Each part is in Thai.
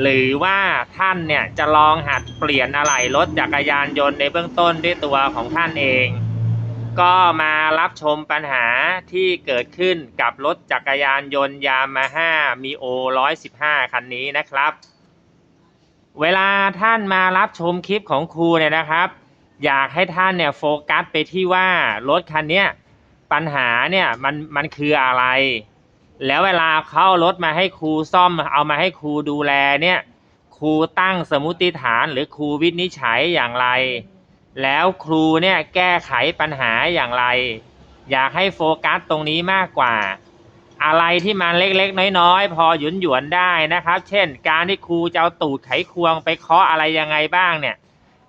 หรือว่าท่านเนี่ยจะลองหัดเปลี่ยนอะไหล่รถจักรยานยนต์ในเบื้องต้นด้วยตัวของท่านเอง ก็มารับชมปัญหาที่เกิดขึ้นกับรถจักรยานยนต์ยามาฮ่ามีโอ115 คันนี้นะครับ เวลาท่านมารับชมคลิปของครูเนี่ยนะครับ อยากให้ท่านเนี่ยโฟกัสไปที่ว่ารถคันนี้ปัญหาเนี่ยมันมันคืออะไร แล้วเวลาเขาเอารถมาให้ครูซ่อมเอามาให้ครูดูแลเนี่ย ครูตั้งสมมติฐานหรือครูวินิจฉัยอย่างไร แล้วครูเนี่ยแก้ไขปัญหาอย่างไร อยากให้โฟกัสตรงนี้มากกว่า อะไรที่มันเล็กๆ น้อยๆ พอหยุนหยวนได้นะครับ เช่น การที่ครูจะเอาตูดไขควงไปเคาะอะไรยังไงบ้างเนี่ย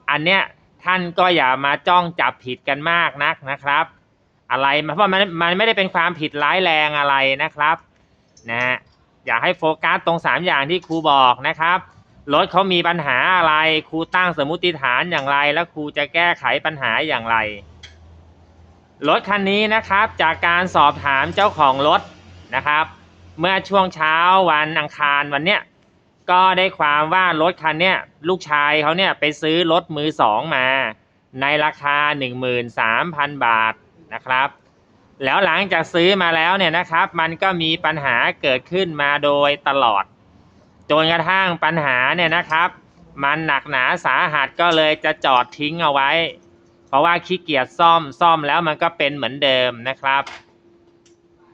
อันเนี้ยท่านก็อย่ามาจ้องจับผิดกันมากนักนะครับ อะไรเพราะมันมันไม่ได้เป็นความผิดร้ายแรงอะไรนะครับนะฮะอยากให้โฟกัสตรงสามอย่างที่ครูบอกนะครับรถเขามีปัญหาอะไรครูตั้งสมมติฐานอย่างไร แล้วครูจะแก้ไขปัญหาอย่างไรรถคันนี้นะครับจากการสอบถามเจ้าของรถนะครับ เมื่อช่วงเช้าวันอังคารวันเนี้ยก็ได้ความว่ารถคันเนี้ยลูกชายเขาเนี่ยไปซื้อรถมือสองมา ในราคา 13,000 บาท นะครับ แล้วหลังจากซื้อมาแล้วเนี่ยนะครับ มันก็มีปัญหาเกิดขึ้นมาโดยตลอดจนกระทั่งปัญหาเนี่ยนะครับ มันหนักหนาสาหัสก็เลยจะจอดทิ้งเอาไว้ เพราะว่าขี้เกียจซ่อมซ่อมแล้วมันก็เป็นเหมือนเดิมนะครับ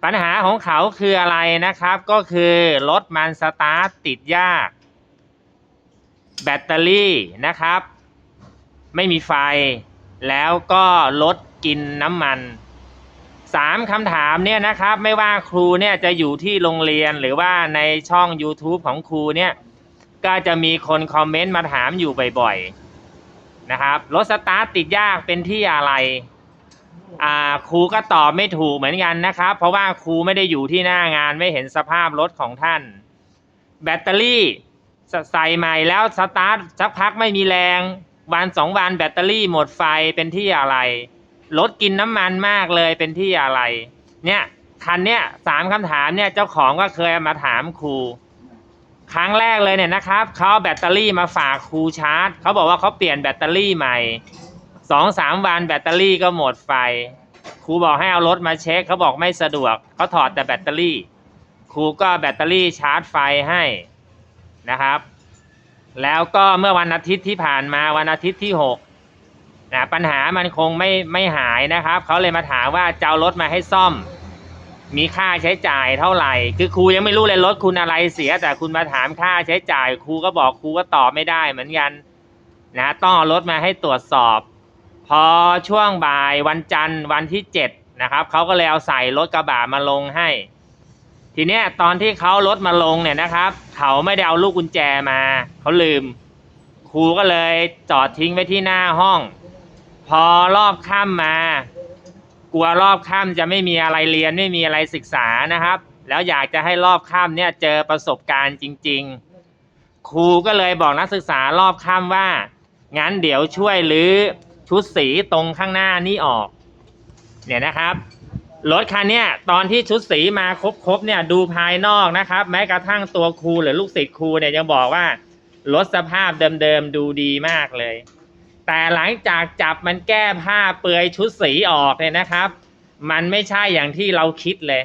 ปัญหาของเขาคืออะไรนะครับ ก็คือรถมันสตาร์ทติดยาก แบตเตอรี่นะครับ ไม่มีไฟแล้วก็ลด กินน้ำมันสามคำถามเนี่ยนะครับ ไม่ว่าครูเนี่ยจะอยู่ที่โรงเรียนหรือว่าในช่อง YouTube ของครูเนี่ยก็จะมีคนคอมเมนต์มาถามอยู่บ่อยๆนะครับรถสตาร์ทติดยากเป็นที่อะไรอ่าครูก็ตอบไม่ถูกเหมือนกันนะครับ เพราะว่าครูไม่ได้อยู่ที่หน้างานไม่เห็นสภาพรถของท่าน แบตเตอรี่ใส่ใหม่แล้วสตาร์ทสักพักไม่มีแรง วันสองวันแบตเตอรี่หมดไฟเป็นที่อะไร รถกินน้ำมันมากเลยเป็นที่อะไร เนี่ยคันเนี้ยสามคำถามเนี่ยเจ้าของก็เคยมาถามครู ครั้งแรกเลยเนี่ยนะครับเขาเอาแบตเตอรี่มาฝากครูชาร์จเขาบอกว่าเขาเปลี่ยนแบตเตอรี่ใหม่สองสามวันแบตเตอรี่ก็หมดไฟ ครูบอกให้เอารถมาเช็คเขาบอกไม่สะดวกเขาถอดแต่แบตเตอรี่ ครูก็แบตเตอรี่ชาร์จไฟให้นะครับ แล้วก็เมื่อวันอาทิตย์ที่ผ่านมาวันอาทิตย์ที่หก นะปัญหามันคงไม่ไม่หายนะครับเขาเลยมาถามว่าจะเอารถมาให้ซ่อม มีค่าใช้จ่ายเท่าไหร่ คือครูยังไม่รู้เลยรถคุณอะไรเสีย แต่คุณมาถามค่าใช้จ่ายครูก็บอกครูก็ตอบไม่ได้เหมือนกันนะต้องเอารถมาให้ตรวจสอบ พอช่วงบ่ายวันจันทร์วันที่เจ็ดนะครับเขาก็เลยเอาใส่รถกระบะมาลงให้ ทีเนี้ยตอนที่เขารถมาลงเนี่ยนะครับเขาไม่ได้เอาลูกกุญแจมาเขาลืม ครูก็เลยจอดทิ้งไว้ที่หน้าห้อง พอรอบค่ำมา กลัวรอบค่ำจะไม่มีอะไรเรียนไม่มีอะไรศึกษานะครับ แล้วอยากจะให้รอบค่ำเนี่ยเจอประสบการณ์จริง ๆ ครูก็เลยบอกนักศึกษารอบค่ำว่า งั้นเดี๋ยวช่วยรื้อชุดสีตรงข้างหน้านี้ออก เนี่ยนะครับรถคันเนี้ยตอนที่ชุดสีมาครบๆเนี่ยดูภายนอกนะครับ แม้กระทั่งตัวครูหรือลูกศิษย์ครูเนี่ยยังบอกว่ารถสภาพเดิมๆดูดีมากเลย แต่หลังจากจับมันแก้ผ้าเปลือยชุดสีออกเนี่ยนะครับ มันไม่ใช่อย่างที่เราคิดเลย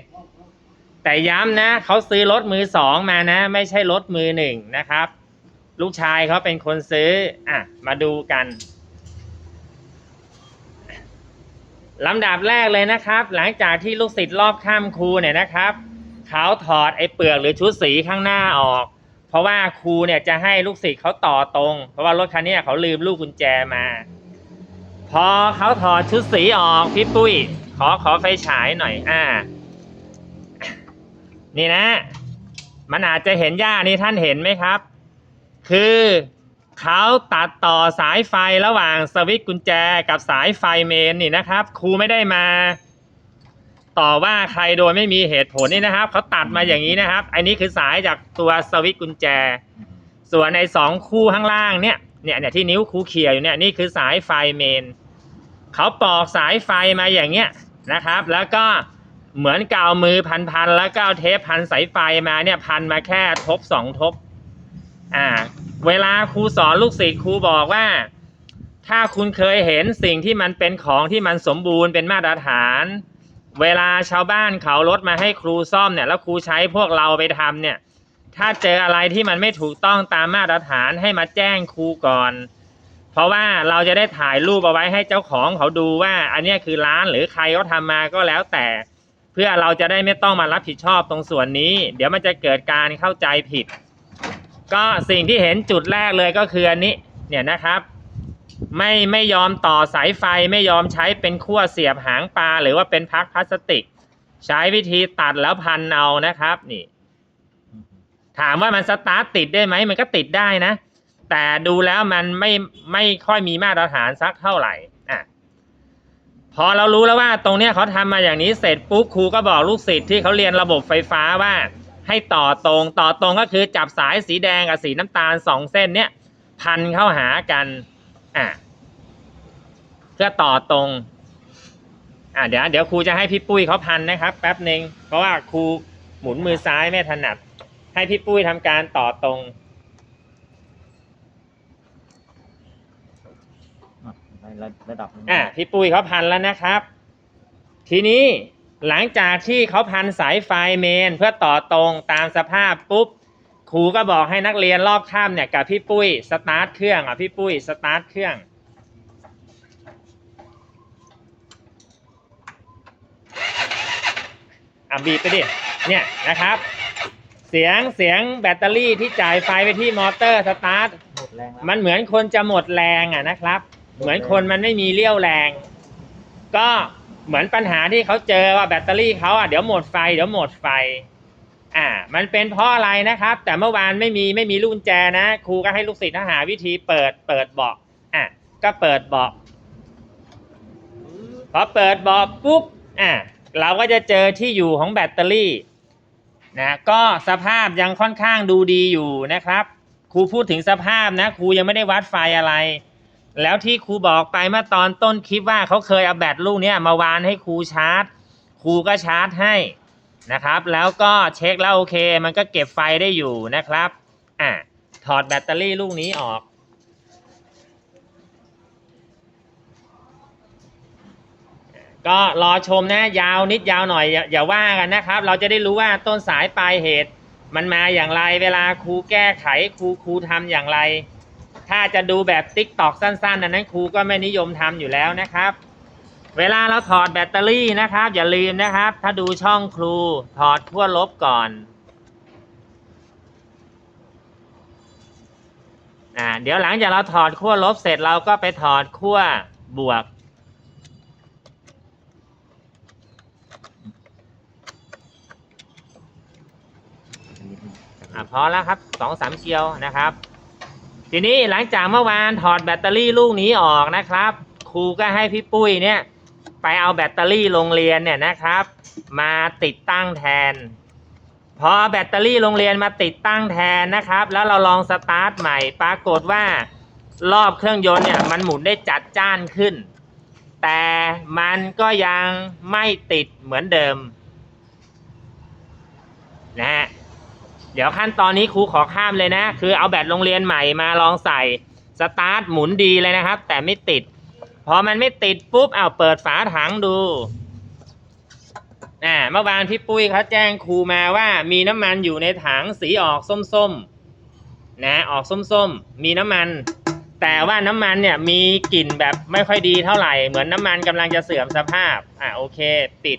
แต่ย้ำนะเขาซื้อรถมือสองมานะ ไม่ใช่รถมือหนึ่งนะครับ ลูกชายเขาเป็นคนซื้ออะมาดูกันลำดับแรกเลยนะครับ หลังจากที่ลูกศิษย์รอบข้ามครูเนี่ยนะครับเขาถอดไอ้เปลือกหรือชุดสีข้างหน้าออก ราะว่าครูเนี่ยจะให้ลูกศิษย์เขาต่อตรง เพราะว่ารถคันนี้เขาลืมลูกกุญแจมา พอเขาถอดชุดสีออกพี่ปุ้ย ขอขอไฟฉายหน่อย อ่า นี่นะ มันอาจจะเห็นหญ้านี่ท่านเห็นไหมครับ คือเขาตัดต่อสายไฟระหว่างสวิตช์กุญแจกับสายไฟเมนนี่นะครับ ครูไม่ได้มา ต่อว่าใครโดยไม่มีเหตุผลนี่นะครับเขาตัดมาอย่างนี้นะครับ อันนี้คือสายจากตัวสวิตช์กุญแจ ส่วนในสองคู่ข้างล่างเนี่ยเนี่ยเนี่ยที่นิ้วคูเขียอยู่เนี่ยนี่คือสายไฟเมนเขาปอกสายไฟมาอย่างเงี้ยนะครับ แล้วก็เหมือนกาวมือพันๆแล้วก็เอาเทปพันสายไฟมาเนี่ยพันมาแค่ทบสองทบอ่าเวลาครูสอนลูกศิษย์ครูบอกว่า ถ้าคุณเคยเห็นสิ่งที่มันเป็นของที่มันสมบูรณ์เป็นมาตรฐาน เวลาชาวบ้านเขารถมาให้ครูซ่อมเนี่ยแล้วครูใช้พวกเราไปทำเนี่ย ถ้าเจออะไรที่มันไม่ถูกต้องตามมาตรฐานให้มาแจ้งครูก่อน เพราะว่าเราจะได้ถ่ายรูปเอาไว้ให้เจ้าของเขาดูว่า อันนี้คือร้านหรือใครเขาทำมาก็แล้วแต่ เพื่อเราจะได้ไม่ต้องมารับผิดชอบตรงส่วนนี้ เดี๋ยวมันจะเกิดการเข้าใจผิด ก็สิ่งที่เห็นจุดแรกเลยก็คืออันนี้เนี่ยนะครับ ไม่ไม่ยอมต่อสายไฟไม่ยอมใช้เป็นขั้วเสียบหางปลาหรือว่าเป็นพักพลาสติก ใช้วิธีตัดแล้วพันเอานะครับนี่ถามว่ามันสตาร์ทติดได้ไหมมันก็ติดได้นะ แต่ดูแล้วมันไม่ไม่ค่อยมีมาตรฐานสักเท่าไหร่อะพอเรารู้แล้วว่าตรงเนี้ยเขาทำมาอย่างนี้เสร็จปุ๊บครูก็บอกลูกศิษย์ที่เขาเรียนระบบไฟฟ้าว่า ให้ต่อตรงต่อตรงก็คือจับสายสีแดงกับสีน้ำตาลสองเส้นเนี้ยพันเข้าหากันอะ เพื่อต่อตรง อะเดี๋ยว เดี๋ยวครูจะให้พี่ปุ้ยเขาพันนะครับ แป๊บหนึ่งเพราะว่าครูหมุนมือซ้ายไม่ถนัด ให้พี่ปุ้ยทำการต่อตรงในระดับหนึ่งอะพี่ปุ้ยเขาพันแล้วนะครับ ทีนี้หลังจากที่เขาพันสายไฟเมนเพื่อต่อตรงตามสภาพปุ๊บครูก็บอกให้นักเรียนรอบข้ามเนี่ยกับพี่ปุ้ยสตาร์ทเครื่องอะพี่ปุ้ยสตาร์ทเครื่อง อะบีบไปดิ เนี่ยนะครับ เสียงเสียงแบตเตอรี่ที่จ่ายไฟไปที่มอเตอร์สตาร์ท หมดแรงแล้วมันเหมือนคนจะหมดแรงอะนะครับ เหมือนคนมันไม่มีเรี่ยวแรง ก็เหมือนปัญหาที่เขาเจอว่าแบตเตอรี่เขาอะเดี๋ยวหมดไฟเดี๋ยวหมดไฟ อ่า มันเป็นเพราะอะไรนะครับ แต่เมื่อวานไม่มีไม่มีลูกกุญแจนะ ครูก็ให้ลูกศิษย์หาวิธีเปิดเปิดเบาะอะก็เปิดเบาะพอเปิดเบาะปุ๊บอะ เราก็จะเจอที่อยู่ของแบตเตอรี่นะก็สภาพยังค่อนข้างดูดีอยู่นะครับครูพูดถึงสภาพนะครูยังไม่ได้วัดไฟอะไร แล้วที่ครูบอกไปเมื่อตอนต้นคลิปว่าเขาเคยเอาแบตลูกเนี้ยมาวานให้ครูชาร์จครูก็ชาร์จให้นะครับ แล้วก็เช็คแล้วโอเค มันก็เก็บไฟได้อยู่นะครับอะถอดแบตเตอรี่ลูกนี้ออก ก็รอชมนะยาวนิดยาวหน่อยอย่าอย่าว่ากันนะครับ เราจะได้รู้ว่าต้นสายปลายเหตุ มันมาอย่างไรเวลาครูแก้ไขครูครูทำอย่างไร ถ้าจะดูแบบติ๊กตอกสั้นๆอันนั้นครูก็ไม่นิยมทำอยู่แล้วนะครับ เวลาเราถอดแบตเตอรี่นะครับ อย่าลืมนะครับ ถ้าดูช่องครูถอดขั้วลบก่อนอ่าเดี๋ยวหลังจากเราถอดขั้วลบเสร็จเราก็ไปถอดขั้วบวก อะพอแล้วครับสองสามเกลียวนะครับ ทีนี้หลังจากเมื่อวานถอดแบตเตอรี่ลูกนี้ออกนะครับ ครูก็ให้พี่ปุ้ยเนี่ยไปเอาแบตเตอรี่โรงเรียนเนี่ยนะครับ มาติดตั้งแทน พอแบตเตอรี่โรงเรียนมาติดตั้งแทนนะครับ แล้วเราลองสตาร์ทใหม่ ปรากฏว่ารอบเครื่องยนต์เนี่ยมันหมุนได้จัดจ้านขึ้น แต่มันก็ยังไม่ติดเหมือนเดิมนะฮะ เดี๋ยวขั้นตอนนี้ครูขอข้ามเลยนะ คือเอาแบตโรงเรียนใหม่มาลองใส่สตาร์ทหมุนดีเลยนะครับ แต่ไม่ติด พอมันไม่ติดปุ๊บเอาเปิดฝาถังดูอ่าเมื่อวานพี่ปุ้ยเขาแจ้งครูมาว่ามีน้ำมันอยู่ในถังสีออกส้มๆนะออกส้มๆ มีน้ำมัน แต่ว่าน้ำมันเนี่ยมีกลิ่นแบบไม่ค่อยดีเท่าไหร่ เหมือนน้ำมันกำลังจะเสื่อมสภาพอ่าโอเค ปิด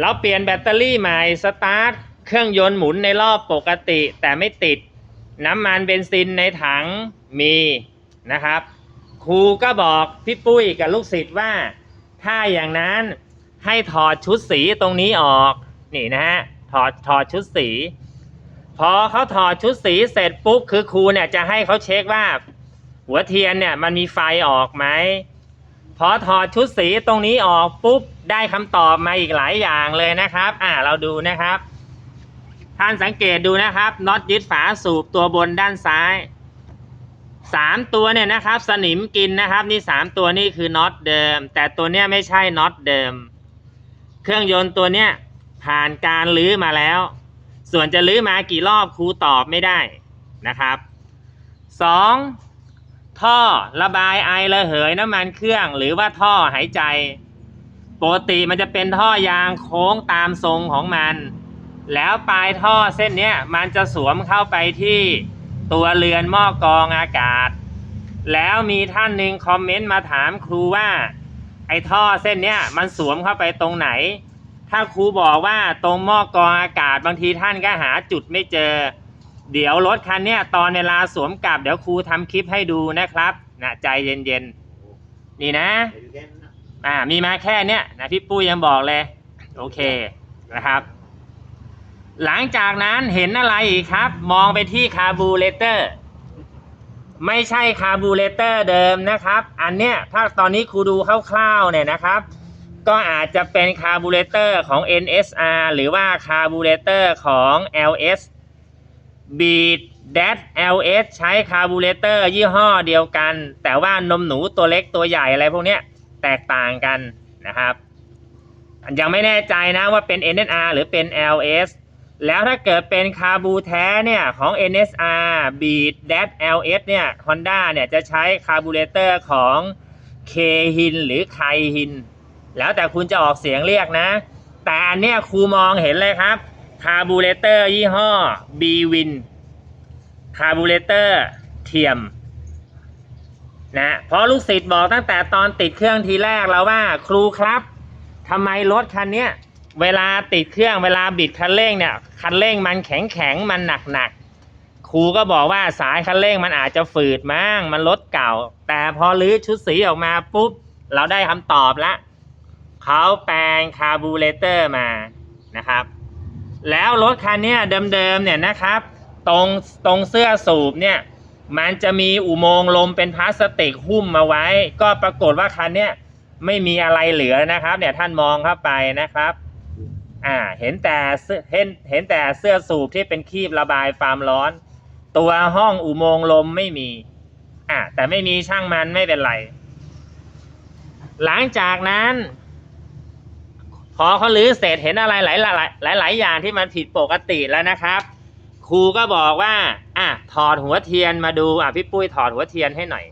เราเปลี่ยนแบตเตอรี่ใหม่สตาร์ทเครื่องยนต์หมุนในรอบปกติแต่ไม่ติดน้ำมันเบนซินในถังมีนะครับ ครูก็บอกพี่ปุ้ยกับลูกศิษย์ว่า ถ้าอย่างนั้นให้ถอดชุดสีตรงนี้ออก นี่นะฮะถอดถอดชุดสี พอเขาถอดชุดสีเสร็จปุ๊บคือครูเนี่ยจะให้เขาเช็คว่า หัวเทียนเนี่ยมันมีไฟออกไหม พอถอดชุดสีตรงนี้ออกปุ๊บได้คำตอบมาอีกหลายอย่างเลยนะครับ อ่าเราดูนะครับ ท่านสังเกตดูนะครับน็อตยึดฝาสูบตัวบนด้านซ้ายสามตัวเนี่ยนะครับ สนิมกินนะครับ นี่สามตัวนี่คือน็อตเดิม แต่ตัวเนี้ยไม่ใช่น็อตเดิม เครื่องยนต์ตัวเนี้ยผ่านการลื้อมาแล้ว ส่วนจะลื้อมากี่รอบครูตอบไม่ได้นะครับสอง ท่อระบายไอระเหยน้ำมันเครื่อง หรือว่าท่อหายใจ ปกติมันจะเป็นท่อยางโค้งตามทรงของมัน แล้วปลายท่อเส้นเนี้ยมันจะสวมเข้าไปที่ตัวเรือนหม้อกรองอากาศ แล้วมีท่านหนึ่งคอมเมนต์มาถามครูว่า ไอท่อเส้นเนี้ยมันสวมเข้าไปตรงไหน ถ้าครูบอกว่าตรงหม้อกรองอากาศบางทีท่านก็หาจุดไม่เจอ เดี๋ยวรถคันเนี้ยตอนเวลาสวมกลับเดี๋ยวครูทำคลิปให้ดูนะครับนะใจเย็นๆ นี่นะ อ่ามีมาแค่เนี้ยนะพี่ปุ้ยยังบอกเลย โอเคนะครับ หลังจากนั้นเห็นอะไรอีกครับ มองไปที่คาร์บูเรเตอร์ ไม่ใช่คาร์บูเรเตอร์เดิมนะครับ อันเนี้ยถ้าตอนนี้ครูดูคร่าวๆเนี่ยนะครับ ก็อาจจะเป็นคาร์บูเรเตอร์ของ NSR หรือว่าคาร์บูเรเตอร์ของ LS Beat Dash LS ใช้คาร์บูเรเตอร์ยี่ห้อเดียวกัน แต่ว่านมหนูตัวเล็กตัวใหญ่อะไรพวกเนี้ยแตกต่างกันนะครับ ยังไม่แน่ใจนะว่าเป็น NSR หรือเป็น LS แล้วถ้าเกิดเป็นคาบูแท้เนี่ย ของ NSR Beat Dash LS เนี่ย Honda เนี่ย จะใช้คาร์บูเรเตอร์ของ K Hin หรือ K Hin แล้วแต่คุณจะออกเสียงเรียกนะ แต่อันเนี้ยครูมองเห็นเลยครับ คาร์บูเรเตอร์ยี่ห้อ B Win คาร์บูเรเตอร์เทียมนะเพราะลูกศิษย์บอกตั้งแต่ตอนติดเครื่องทีแรกแล้วว่าครูครับทำไมรถคันนี้เวลาติดเครื่องเวลาบิดคันเร่งเนี่ยคันเร่งมันแข็งแข็งมันหนักหนักครูก็บอกว่าสายคันเร่งมันอาจจะฝืดมั้งมันรถเก่า แต่พอรื้อชุดสีออกมาปุ๊บ เราได้คำตอบละเขาแปลงคาร์บูเรเตอร์มานะครับ แล้วรถคันนี้เดิมๆเนี่ยนะครับ ตรงตรงเสื้อสูบเนี่ยมันจะมีอุโมงค์ลมเป็นพลาสติกหุ้มมาไว้ ก็ปรากฏว่าคันเนี้ยไม่มีอะไรเหลือนะครับ เนี่ยท่านมองเข้าไปนะครับ อ่าเห็นแต่เสื้อเห็นเห็นแต่เสื้อสูบที่เป็นคีบระบายความร้อน ตัวห้องอุโมงค์ลมไม่มี อ่าแต่ไม่มีช่างมันไม่เป็นไร หลังจากนั้น พอเขาลื้อเสร็จเห็นอะไรหลายหลายหลายหลายอย่างที่มันผิดปกติแล้วนะครับ ครูก็บอกว่าอะถอดหัวเทียนมาดูอะพี่ปุ้ยถอดหัวเทียนให้หน่อย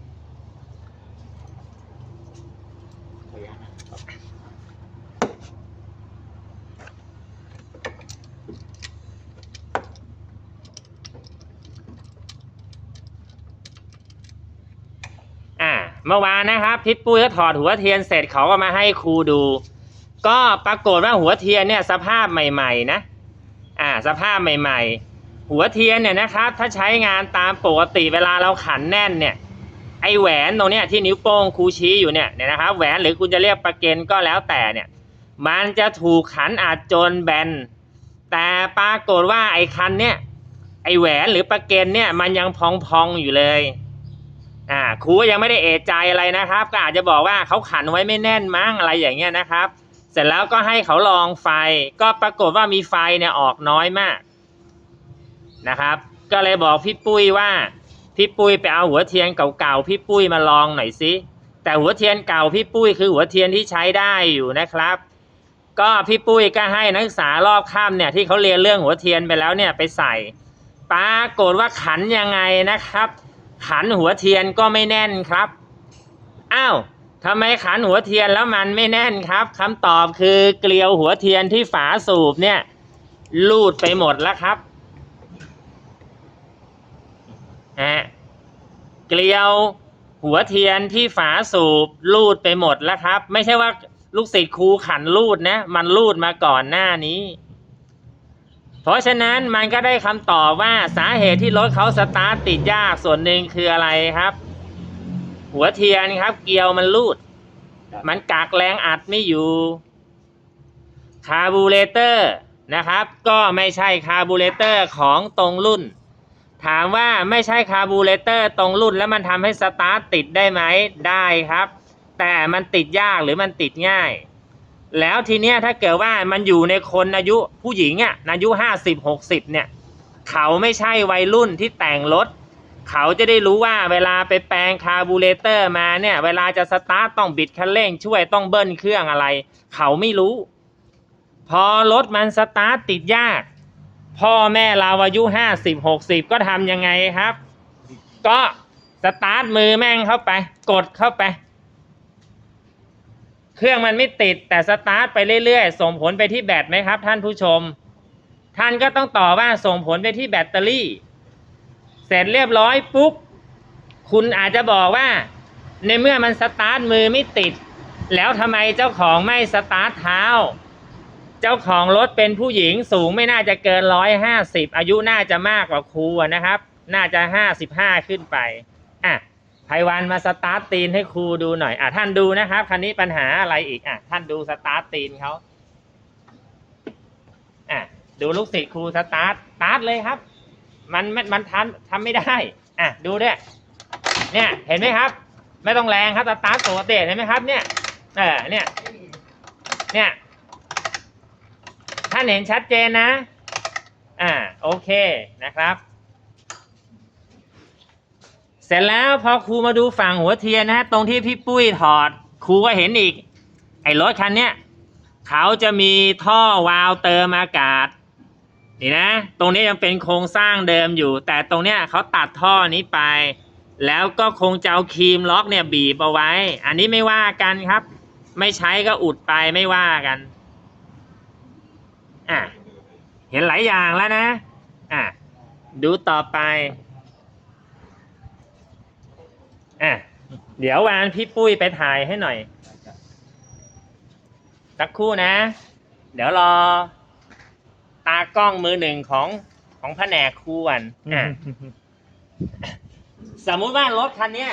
อะเมื่อวานนะครับพี่ปุ้ยก็ถอดหัวเทียนเสร็จเขาก็มาให้ครูดู ก็ปรากฏว่าหัวเทียนเนี่ยสภาพใหม่ ๆ นะ อ่า สภาพใหม่ ๆ หัวเทียนเนี่ยนะครับ ถ้าใช้งานตามปกติเวลาเราขันแน่นเนี่ย ไอแหวนตรงเนี้ยที่นิ้วโป้งครูชี้อยู่เนี่ยเนี่ยนะครับ แหวนหรือคุณจะเรียกประเกนก็แล้วแต่เนี่ย มันจะถูกขันอาจจนแบน แต่ปรากฏว่าไอคันเนี่ยไอแหวนหรือประเกนเนี่ยมันยังพองๆอยู่เลย อ่าครูยังไม่ได้เอะใจอะไรนะครับ ก็อาจจะบอกว่าเขาขันไว้ไม่แน่นมั้งอะไรอย่างเงี้ยนะครับ สร็จแล้วก็ให้เขาลองไฟ ก็ปรากฏว่ามีไฟเนี่ยออกน้อยมากนะครับ ก็เลยบอกพี่ปุ้ยว่า พี่ปุ้ยไปเอาหัวเทียนเก่าๆพี่ปุ้ยมาลองหน่อยสิแต่หัวเทียนเก่าพี่ปุ้ยคือหัวเทียนที่ใช้ได้อยู่นะครับ ก็พี่ปุ้ยก็ให้นักศึกษารอบค่ำเนี่ยที่เขาเรียนเรื่องหัวเทียนไปแล้วเนี่ยไปใส่ปรากฏว่าขันยังไงนะครับ ขันหัวเทียนก็ไม่แน่นครับอ้าว ทำไมขันหัวเทียนแล้วมันไม่แน่นครับคำตอบคือเกลียวหัวเทียนที่ฝาสูบเนี่ยลูดไปหมดแล้วครับฮะเกลียวหัวเทียนที่ฝาสูบลูดไปหมดแล้วครับ ไม่ใช่ว่าลูกศิษย์ครูขันลูดนะ มันลูดมาก่อนหน้านี้ เพราะฉะนั้นมันก็ได้คำตอบว่าสาเหตุที่รถเขาสตาร์ทติดยากส่วนหนึ่งคืออะไรครับ หัวเทียนครับ เกลียวมันลูด มันกักแรงอัดไม่อยู่คาร์บูเรเตอร์นะครับ ก็ไม่ใช่คาร์บูเรเตอร์ของตรงรุ่น ถามว่าไม่ใช่คาร์บูเรเตอร์ตรงรุ่นแล้วมันทำให้สตาร์ทติดได้ไหมได้ครับ แต่มันติดยากหรือมันติดง่าย แล้วทีเนี้ยถ้าเกิดว่ามันอยู่ในคนอายุผู้หญิงอะอายุห้าสิบหกสิบเนี่ย เขาไม่ใช่วัยรุ่นที่แต่งรถ เขาจะได้รู้ว่าเวลาไปแปลงคาร์บูเรเตอร์มาเนี่ย เวลาจะสตาร์ทต้องบิดคันเร่งช่วยต้องเบิ้ลเครื่องอะไร เขาไม่รู้ พอรถมันสตาร์ทติดยาก พ่อแม่เราอายุห้าสิบหกสิบก็ทำยังไงครับ ก็สตาร์ทมือแม่งเข้าไป กดเข้าไป เครื่องมันไม่ติดแต่สตาร์ทไปเรื่อยๆ ส่งผลไปที่แบตไหมครับ ท่านผู้ชม ท่านก็ต้องตอบว่าส่งผลไปที่แบตเตอรี่ เสร็จเรียบร้อยปุ๊บคุณอาจจะบอกว่า ในเมื่อมันสตาร์ทมือไม่ติด แล้วทำไมเจ้าของไม่สตาร์ทเท้า เจ้าของรถเป็นผู้หญิงสูงไม่น่าจะเกินร้อยห้าสิบอายุน่าจะมากกว่าครูนะครับ น่าจะห้าสิบห้าขึ้นไปอะไพวันมาสตาร์ทตีนให้ครูดูหน่อย อะท่านดูนะครับคันนี้ปัญหาอะไรอีกอะท่านดูสตาร์ทตีนเขาอะดูลูกศิษย์ครูสตาร์ทสตาร์ทเลยครับ มันมันมันทำทำไม่ได้ อะดูด้วยเนี่ยเห็นไหมครับ ไม่ต้องแรงครับสตาร์ทปกติเห็นไหมครับ เนี่ยเออเนี่ยเนี่ยท่านเห็นชัดเจนนะ อ่าโอเคนะครับ เสร็จแล้วพอครูมาดูฝั่งหัวเทียนนะฮะตรงที่พี่ปุ้ยถอดครูก็เห็นอีก ไอ้รถคันเนี้ยเขาจะมีท่อวาล์วเติมอากาศ นี่นะ ตรงนี้ยังเป็นโครงสร้างเดิมอยู่ แต่ตรงเนี้ยเขาตัดท่อนี้ไป แล้วก็คงจะเอาครีมล็อกเนี่ยบีบเอาไว้ อันนี้ไม่ว่ากันครับ ไม่ใช้ก็อุดไปไม่ว่ากันอะเห็นหลายอย่างแล้วนะอะดูต่อไปอะเดี๋ยววานพี่ปุ้ยไปถ่ายให้หน่อยสักครู่นะ เดี๋ยวรอ ตากล้องมือหนึ่งของของแผนกครูก่อนอะสมมุติว่ารถคันเนี้ย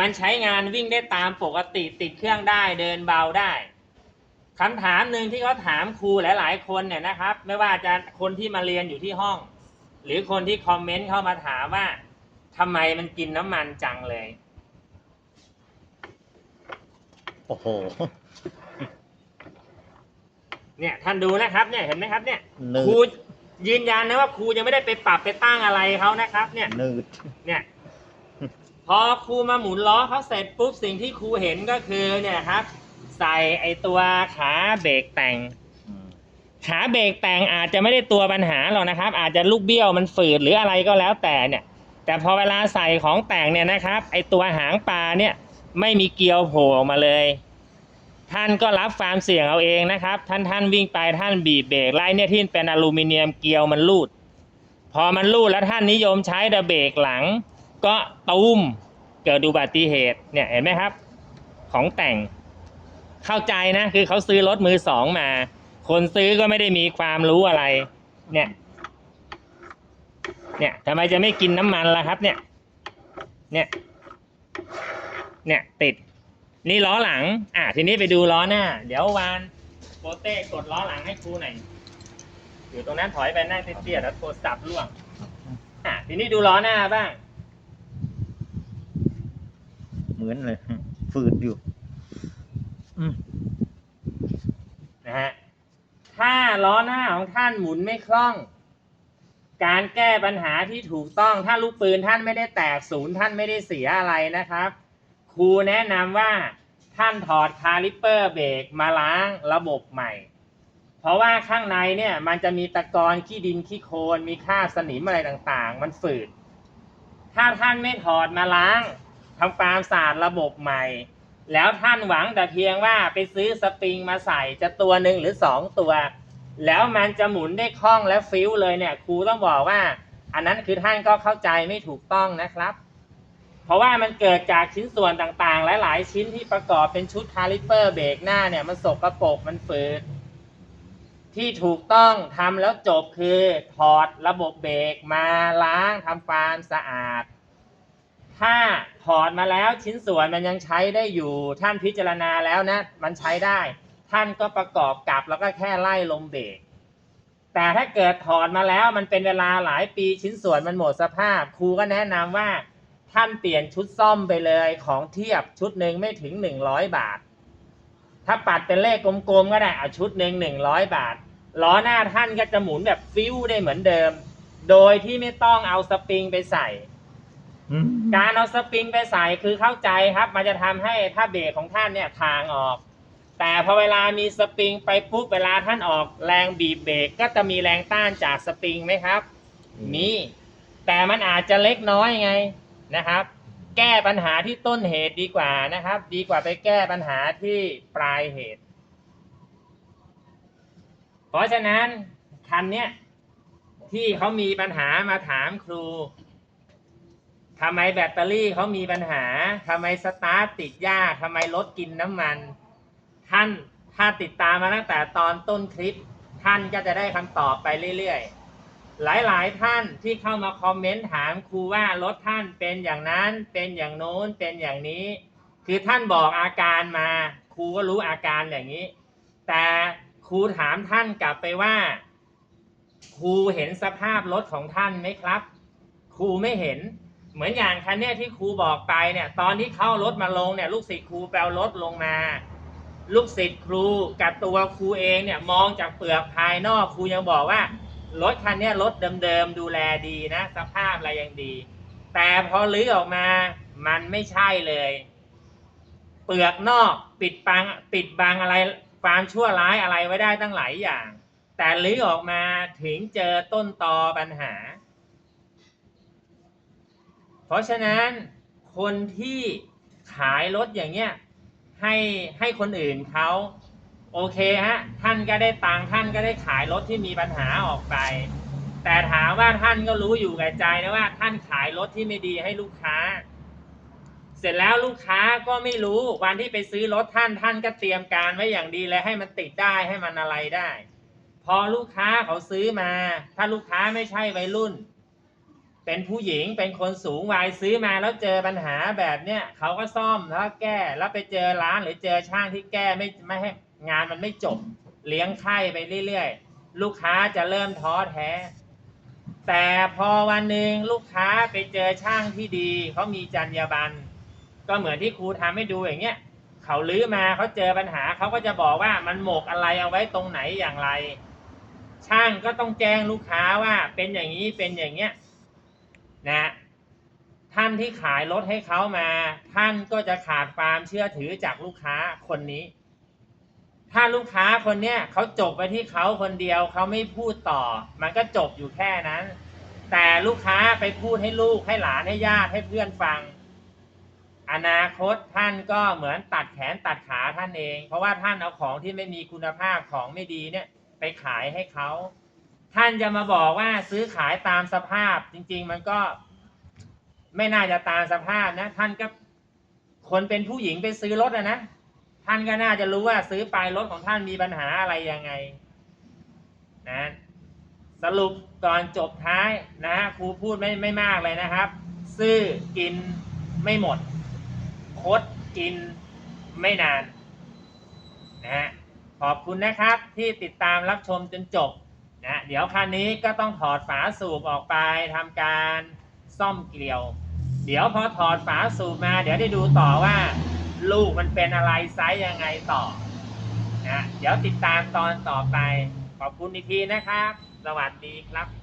มันใช้งานวิ่งได้ตามปกติติดเครื่องได้เดินเบาได้คำถามหนึ่งที่เขาถามครูหลาย ๆ คนเนี่ยนะครับ ไม่ว่าจะคนที่มาเรียนอยู่ที่ห้อง หรือคนที่คอมเมนต์เข้ามาถามว่าทำไมมันกินน้ำมันจังเลย โอ้โห เนี่ยท่านดูนะครับเนี่ยเห็นไหมครับเนี่ยหนืครูดยืนยันนะว่าครูยังไม่ได้ไปปรับไปตั้งอะไรเขานะครับ เนี่ยหนืดเนี่ยพอครูมาหมุนล้อเขาเสร็จปุ๊บสิ่งที่ครูเห็นก็คือเนี่ยครับ ใส่ไอตัวขาเบรกแต่ง อืมขาเบรกแต่งอาจจะไม่ได้ตัวปัญหาหรอกนะครับ อาจจะลูกเบี้ยวมันฝืดหรืออะไรก็แล้วแต่เนี่ย แต่พอเวลาใส่ของแต่งเนี่ยนะครับ ไอตัวหางปลาเนี่ย ไม่มีเกลียวโผล่ออกมาเลย ท่านก็รับความเสี่ยงเอาเองนะครับ ท่านท่านวิ่งไปท่านบีบเบรกไล่เนี่ยที่เป็นอลูมิเนียมเกลียวมันรูด พอมันรูดแล้วท่านนิยมใช้แต่เบรกหลัง ก็ตุ้มเกิดอุบัติเหตุเนี่ยเห็นไหมครับ ของแต่งเข้าใจนะคือเขาซื้อรถมือสองมา คนซื้อก็ไม่ได้มีความรู้อะไร เนี่ยเนี่ยทำไมจะไม่กินน้ำมันล่ะครับ เนี่ย เนี่ย เนี่ยติด นี่ล้อหลัง อะทีนี้ไปดูล้อหน้า เดี๋ยววานโปเต้กดล้อหลังให้ครูหน่อย อยู่ตรงนั้นถอยไปนั่งเตี้ยๆแล้วโทรศัพท์ล่วง อะทีนี้ดูล้อหน้าบ้าง เหมือนเลย ฝืดอยู่อืมนะฮะ ถ้าล้อหน้าของท่านหมุนไม่คล่อง การแก้ปัญหาที่ถูกต้อง ถ้าลูกปืนท่านไม่ได้แตกศูนย์ท่านไม่ได้เสียอะไรนะครับครูแนะนำว่า ท่านถอดคาลิปเปอร์เบรกมาล้างระบบใหม่ เพราะว่าข้างในเนี่ยมันจะมีตะกอนขี้ดินขี้โคลนมีคราสนิมอะไรต่างๆ มันฝืด ถ้าท่านไม่ถอดมาล้างทำความสะอาดระบบใหม่ แล้วท่านหวังแต่เพียงว่าไปซื้อสปริงมาใส่จะตัวหนึ่งหรือสองตัว แล้วมันจะหมุนได้คล่องและฟิวเลยเนี่ยครูต้องบอกว่า อันนั้นคือท่านก็เข้าใจไม่ถูกต้องนะครับ เพราะว่ามันเกิดจากชิ้นส่วนต่างๆ หลายๆ ชิ้นที่ประกอบเป็นชุดคาลิปเปอร์เบรกหน้าเนี่ยมันสกรปรกมันฝืดที่ถูกต้องทำแล้วจบคือถอดระบบเบรกมาล้างทำความสะอาด ถ้าถอดมาแล้วชิ้นส่วนมันยังใช้ได้อยู่ ท่านพิจารณาแล้วนะ มันใช้ได้ ท่านก็ประกอบกลับแล้วก็แค่ไล่ลมเบรกแต่ถ้าเกิดถอดมาแล้วมันเป็นเวลาหลายปีชิ้นส่วนมันหมดสภาพ ครูก็แนะนำว่า ท่านเปลี่ยนชุดซ่อมไปเลยของเทียบชุดหนึ่งไม่ถึงหนึ่งร้อยบาท ถ้าปัดเป็นเลขกลมๆก็ได้เอาชุดหนึ่งหนึ่งร้อยบาท ล้อหน้าท่านก็จะหมุนแบบฟิวได้เหมือนเดิม โดยที่ไม่ต้องเอาสปริงไปใส่อืมการเอาสปริงไปใส่คือเข้าใจครับ มันจะทำให้ถ้าเบรกของท่านเนี่ยทางออก แต่พอเวลามีสปริงไปปุ๊บเวลาท่านออกแรงบีบเบรกก็จะมีแรงต้านจากสปริงไหมครับ มีแต่มันอาจจะเล็กน้อยไง นะครับ แก้ปัญหาที่ต้นเหตุดีกว่านะครับ ดีกว่าไปแก้ปัญหาที่ปลายเหตุ เพราะฉะนั้นคันเนี้ยที่เขามีปัญหามาถามครูทำไมแบตเตอรี่เขามีปัญหาทำไมสตาร์ทติดยากทำไมรถกินน้ำมัน ท่านถ้าติดตามมาตั้งแต่ตอนต้นคลิป ท่านก็จะได้คำตอบไปเรื่อยๆ หลายๆท่านที่เข้ามาคอมเมนต์ถามครูว่ารถท่านเป็นอย่างนั้นเป็นอย่างโน้นเป็นอย่างนี้ คือท่านบอกอาการมาครูก็รู้อาการอย่างนี้ แต่ครูถามท่านกลับไปว่า ครูเห็นสภาพรถของท่านไหมครับ ครูไม่เห็น เหมือนอย่างคันเนี้ยที่ครูบอกไปเนี่ยตอนที่เข้ารถมาลงเนี่ยลูกศิษย์ครูแปลรถลงมา ลูกศิษย์ครูกับตัวครูเองเนี่ยมองจากเปลือกภายนอกครูยังบอกว่า รถคันนี้รถเดิมๆดูแลดีนะสภาพอะไรยังดี แต่พอลื้อออกมามันไม่ใช่เลย เปลือกนอกปิดบังปิดบังอะไรความชั่วร้ายอะไรไว้ได้ตั้งหลายอย่าง แต่ลื้อออกมาถึงเจอต้นตอปัญหา เพราะฉะนั้นคนที่ขายรถอย่างเงี้ยให้ให้คนอื่นเขา โอเคฮะท่านก็ได้ตังท่านก็ได้ขายรถที่มีปัญหาออกไป แต่ถามว่าท่านก็รู้อยู่แก่ใจนะว่า ท่านขายรถที่ไม่ดีให้ลูกค้า เสร็จแล้วลูกค้าก็ไม่รู้วันที่ไปซื้อรถท่านท่านก็เตรียมการไว้อย่างดีเลยให้มันติดได้ให้มันอะไรได้ พอลูกค้าเขาซื้อมา ถ้าลูกค้าไม่ใช่วัยรุ่น เป็นผู้หญิงเป็นคนสูงวัยซื้อมาแล้วเจอปัญหาแบบเนี้ยเขาก็ซ่อมแล้วแก้แล้วไปเจอร้านหรือเจอช่างที่แก้ไม่ไม่ให้ งานมันไม่จบ เลี้ยงไข้ไปเรื่อยๆ ลูกค้าจะเริ่มท้อแท้ แต่พอวันหนึ่งลูกค้าไปเจอช่างที่ดีเขามีจรรยาบรรณก็เหมือนที่ครูทำให้ดูอย่างเงี้ยเขาลื้อมาเขาเจอปัญหาเขาก็จะบอกว่ามันหมกอะไรเอาไว้ตรงไหนอย่างไร ช่างก็ต้องแจ้งลูกค้าว่าเป็นอย่างนี้เป็นอย่างเงี้ยนะท่านที่ขายรถให้เขามา ท่านก็จะขาดความเชื่อถือจากลูกค้าคนนี้ ถ้าลูกค้าคนเนี้ยเขาจบไปที่เขาคนเดียวเขาไม่พูดต่อ มันก็จบอยู่แค่นั้น แต่ลูกค้าไปพูดให้ลูกให้หลานให้ญาติให้เพื่อนฟัง อนาคตท่านก็เหมือนตัดแขนตัดขาท่านเอง เพราะว่าท่านเอาของที่ไม่มีคุณภาพของไม่ดีเนี่ย ไปขายให้เขาท่านจะมาบอกว่าซื้อขายตามสภาพ จริง ๆ มันก็ ไม่น่าจะตามสภาพนะ ท่านก็คนเป็นผู้หญิงไปซื้อรถอะนะ ท่านก็น่าจะรู้ว่าซื้อไปรถของท่านมีปัญหาอะไรยังไงนะสรุปก่อนจบท้ายนะฮะครูพูดไม่ไม่มากเลยนะครับ ซื้อกินไม่หมด คดกินไม่นานนะฮะขอบคุณนะครับที่ติดตามรับชมจนจบนะเดี๋ยวคันนี้ก็ต้องถอดฝาสูบออกไปทำการซ่อมเกลียว เดี๋ยวพอถอดฝาสูบมา เดี๋ยวได้ดูต่อว่า ลูกมันเป็นอะไรไซส์ยังไงต่อนะเดี๋ยวติดตามตอนต่อไป ขอบคุณอีกทีนะครับ สวัสดีครับ